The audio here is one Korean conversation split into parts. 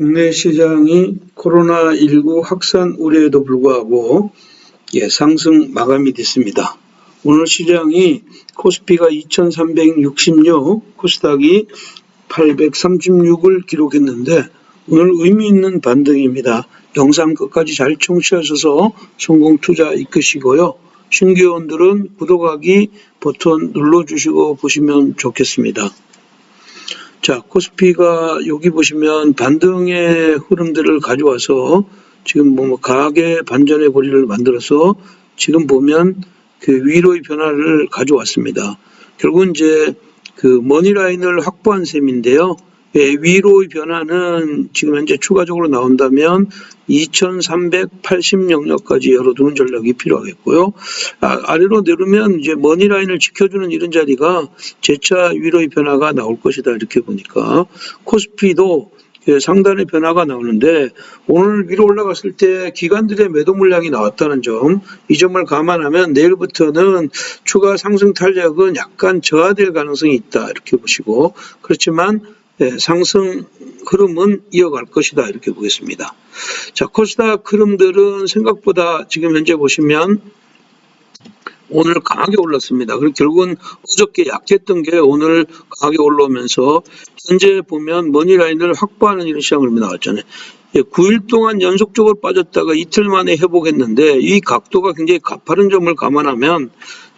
국내 시장이 코로나19 확산 우려에도 불구하고 예, 상승 마감이 됐습니다. 오늘 시장이 코스피가 2366, 코스닥이 836을 기록했는데 오늘 의미 있는 반등입니다. 영상 끝까지 잘 청취하셔서 성공 투자 이끄시고요. 신규원들은 구독하기 버튼 눌러주시고 보시면 좋겠습니다. 자, 코스피가 여기 보시면 반등의 흐름들을 가져와서 지금 뭐 가계 반전의 고리를 만들어서 지금 보면 그 위로의 변화를 가져왔습니다. 결국은 이제 그 머니라인을 확보한 셈인데요. 예, 위로의 변화는 지금 현재 추가적으로 나온다면 2380 영역까지 열어두는 전략이 필요하겠고요. 아, 래로 내려면 이제 머니 라인을 지켜주는 이런 자리가 재차 위로의 변화가 나올 것이다 이렇게 보니까 코스피도 예, 상단의 변화가 나오는데 오늘 위로 올라갔을 때 기관들의 매도 물량이 나왔다는 점, 이 점을 감안하면 내일부터는 추가 상승 탄력은 약간 저하될 가능성이 있다 이렇게 보시고 그렇지만 예, 상승 흐름은 이어갈 것이다 이렇게 보겠습니다. 자 코스닥 흐름들은 생각보다 지금 현재 보시면 오늘 강하게 올랐습니다. 그리고 결국은 어저께 약했던 게 오늘 강하게 올라오면서 현재 보면 머니라인을 확보하는 이런 시장 흐름이 나왔잖아요. 예, 9일 동안 연속적으로 빠졌다가 이틀 만에 회복했는데 이 각도가 굉장히 가파른 점을 감안하면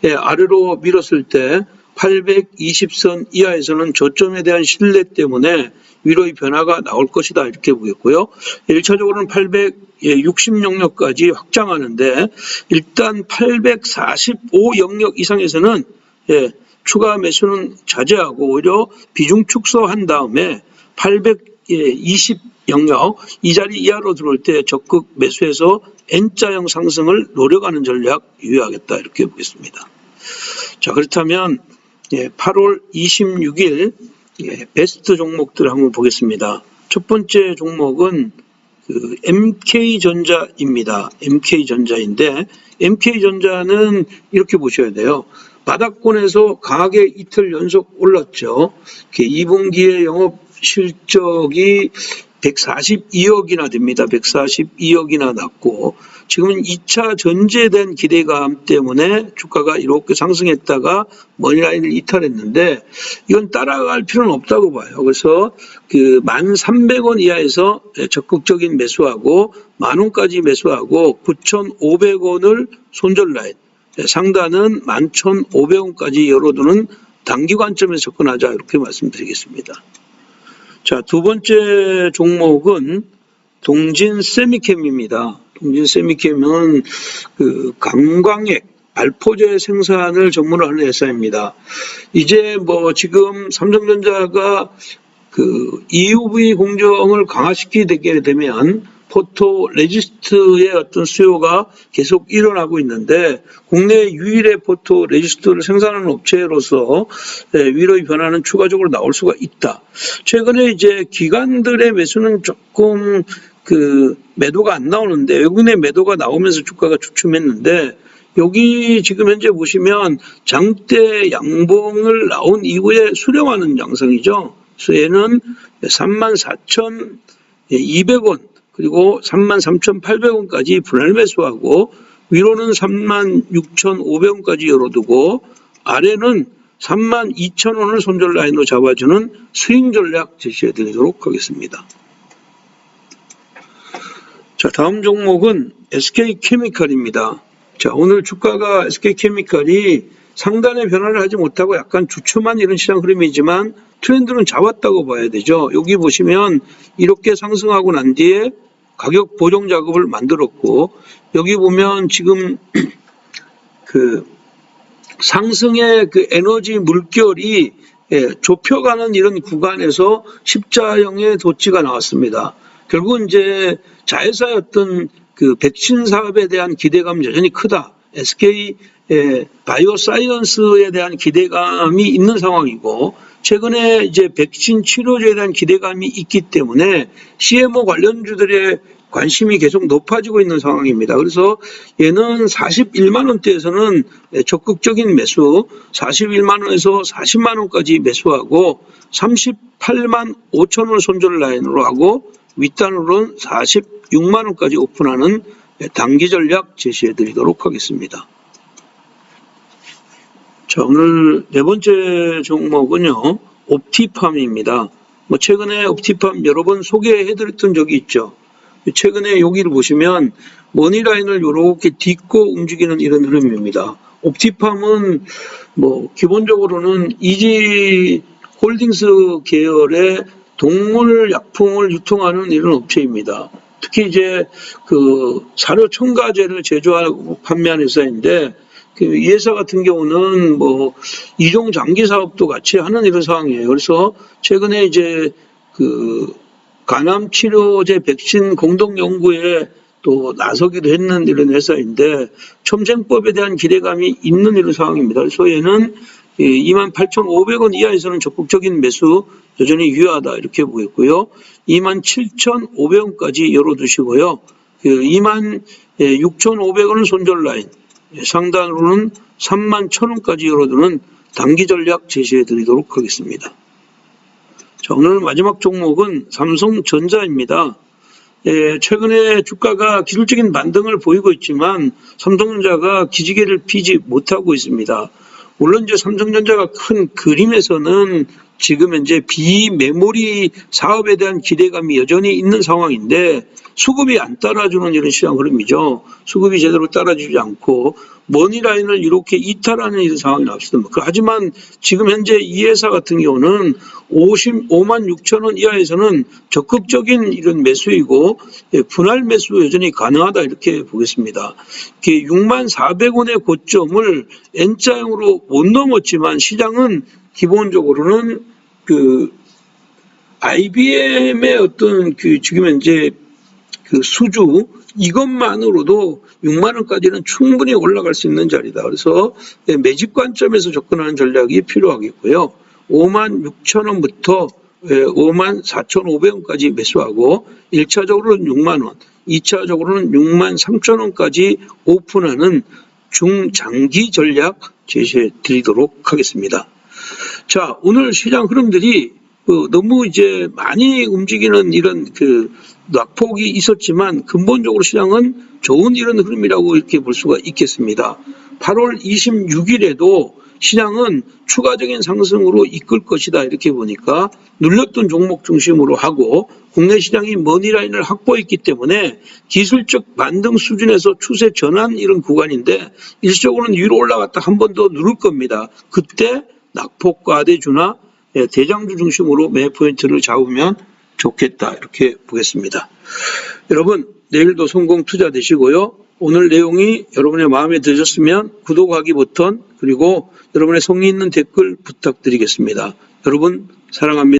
예, 아래로 밀었을 때 820선 이하에서는 저점에 대한 신뢰 때문에 위로의 변화가 나올 것이다 이렇게 보겠고요. 1차적으로는 860 영역까지 확장하는데 일단 845 영역 이상에서는 예, 추가 매수는 자제하고 오히려 비중 축소한 다음에 820 영역 이 자리 이하로 들어올 때 적극 매수해서 N자형 상승을 노려가는 전략 유의하겠다 이렇게 보겠습니다. 자 그렇다면 예, 8월 26일 예, 베스트 종목들 한번 보겠습니다. 첫 번째 종목은 그 MK전자입니다. MK전자인데 MK전자는 이렇게 보셔야 돼요. 바닥권에서 강하게 이틀 연속 올랐죠. 2분기의 영업 실적이 142억이나 됩니다. 142억이나 났고 지금은 2차 전제된 기대감 때문에 주가가 이렇게 상승했다가 머니라인을 이탈했는데 이건 따라갈 필요는 없다고 봐요. 그래서 그 1,300원 이하에서 적극적인 매수하고 만 원까지 매수하고 9,500원을 손절 라인 상단은 11,500원까지 열어두는 단기 관점에서 접근하자 이렇게 말씀드리겠습니다. 자, 두 번째 종목은 동진 세미캠입니다. 동진 세미캠은 그 강광액 발포제 생산을 전문으로 하는 회사입니다. 이제 뭐 지금 삼성전자가 그 EUV 공정을 강화시키게 되면 포토 레지스트의 어떤 수요가 계속 일어나고 있는데 국내 유일의 포토 레지스트를 생산하는 업체로서 예, 위로의 변화는 추가적으로 나올 수가 있다. 최근에 이제 기관들의 매수는 조금 그 매도가 안 나오는데 외국인의 매도가 나오면서 주가가 주춤했는데 여기 지금 현재 보시면 장대 양봉을 나온 이후에 수렴하는 양상이죠. 그래서 얘는 34,200원 그리고 33,800원까지 분할 매수하고 위로는 36,500원까지 열어두고 아래는 32,000원을 손절 라인으로 잡아주는 스윙 전략 제시해 드리도록 하겠습니다. 자, 다음 종목은 SK케미칼입니다. 자, 오늘 주가가 SK케미칼이 상단의 변화를 하지 못하고 약간 주춤한 이런 시장 흐름이지만 트렌드는 잡았다고 봐야 되죠. 여기 보시면 이렇게 상승하고 난 뒤에 가격 보정 작업을 만들었고 여기 보면 지금 그 상승의 그 에너지 물결이 예, 좁혀가는 이런 구간에서 십자형의 도치가 나왔습니다. 결국은 이제 자회사였던 그 백신 사업에 대한 기대감 여전히 크다. SK 예, 바이오 사이언스에 대한 기대감이 있는 상황이고 최근에 이제 백신 치료제에 대한 기대감이 있기 때문에 CMO 관련주들의 관심이 계속 높아지고 있는 상황입니다. 그래서 얘는 41만 원대에서는 적극적인 매수, 41만 원에서 40만 원까지 매수하고 38만 5천 원 손절 라인으로 하고 윗단으로는 46만 원까지 오픈하는 단기 전략 제시해 드리도록 하겠습니다. 자, 오늘 네 번째 종목은요, 옵티팜입니다. 뭐, 최근에 옵티팜 여러 번 소개해 드렸던 적이 있죠. 최근에 여기를 보시면, 머니라인을 이렇게 딛고 움직이는 이런 흐름입니다. 옵티팜은 뭐, 기본적으로는 이지 홀딩스 계열의 동물 약품을 유통하는 이런 업체입니다. 특히 이제 그 사료 첨가제를 제조하고 판매하는 회사인데 그 이 회사 같은 경우는 뭐 이종 장기 사업도 같이 하는 이런 상황이에요. 그래서 최근에 이제 그 간암 치료제 백신 공동 연구에 또 나서기도 했는 이런 회사인데 첨생법에 대한 기대감이 있는 이런 상황입니다. 그래서 얘는 28,500원 이하에서는 적극적인 매수 여전히 유효하다 이렇게 보겠고요. 27,500원까지 열어두시고요. 그 26,500원은 손절 라인, 상단으로는 31,000원까지 열어두는 단기 전략 제시해 드리도록 하겠습니다. 자, 오늘 마지막 종목은 삼성전자입니다. 예, 최근에 주가가 기술적인 반등을 보이고 있지만 삼성전자가 기지개를 피지 못하고 있습니다. 물론 이제 삼성전자가 큰 그림에서는 지금 현재 비메모리 사업에 대한 기대감이 여전히 있는 상황인데 수급이 안 따라주는 이런 시장 흐름이죠. 수급이 제대로 따라주지 않고 머니라인을 이렇게 이탈하는 이런 상황이 나왔습니다. 그 하지만 지금 현재 이 회사 같은 경우는 55만 6천 원 이하에서는 적극적인 이런 매수이고 예, 분할 매수 여전히 가능하다 이렇게 보겠습니다. 6만 400원의 고점을 N자형으로 못 넘었지만 시장은 기본적으로는 그 IBM의 어떤 그 지금 현재 그 수주 이것만으로도 6만 원까지는 충분히 올라갈 수 있는 자리다. 그래서 매집 관점에서 접근하는 전략이 필요하겠고요. 5만 6천 원부터 5만 4천 5백원까지 매수하고 1차적으로는 6만 원, 2차적으로는 6만 3천 원까지 오픈하는 중장기 전략 제시해 드리도록 하겠습니다. 자, 오늘 시장 흐름들이 그 너무 이제 많이 움직이는 이런 그 낙폭이 있었지만 근본적으로 시장은 좋은 이런 흐름이라고 이렇게 볼 수가 있겠습니다. 8월 26일에도 시장은 추가적인 상승으로 이끌 것이다 이렇게 보니까 눌렸던 종목 중심으로 하고 국내 시장이 머니라인을 확보했기 때문에 기술적 반등 수준에서 추세 전환 이런 구간인데 일시적으로는 위로 올라갔다 한 번 더 누를 겁니다. 그때 낙폭 과대주나 예, 대장주 중심으로 매 포인트를 잡으면 좋겠다 이렇게 보겠습니다. 여러분 내일도 성공 투자 되시고요. 오늘 내용이 여러분의 마음에 드셨으면 구독하기 버튼 그리고 여러분의 성의 있는 댓글 부탁드리겠습니다. 여러분 사랑합니다.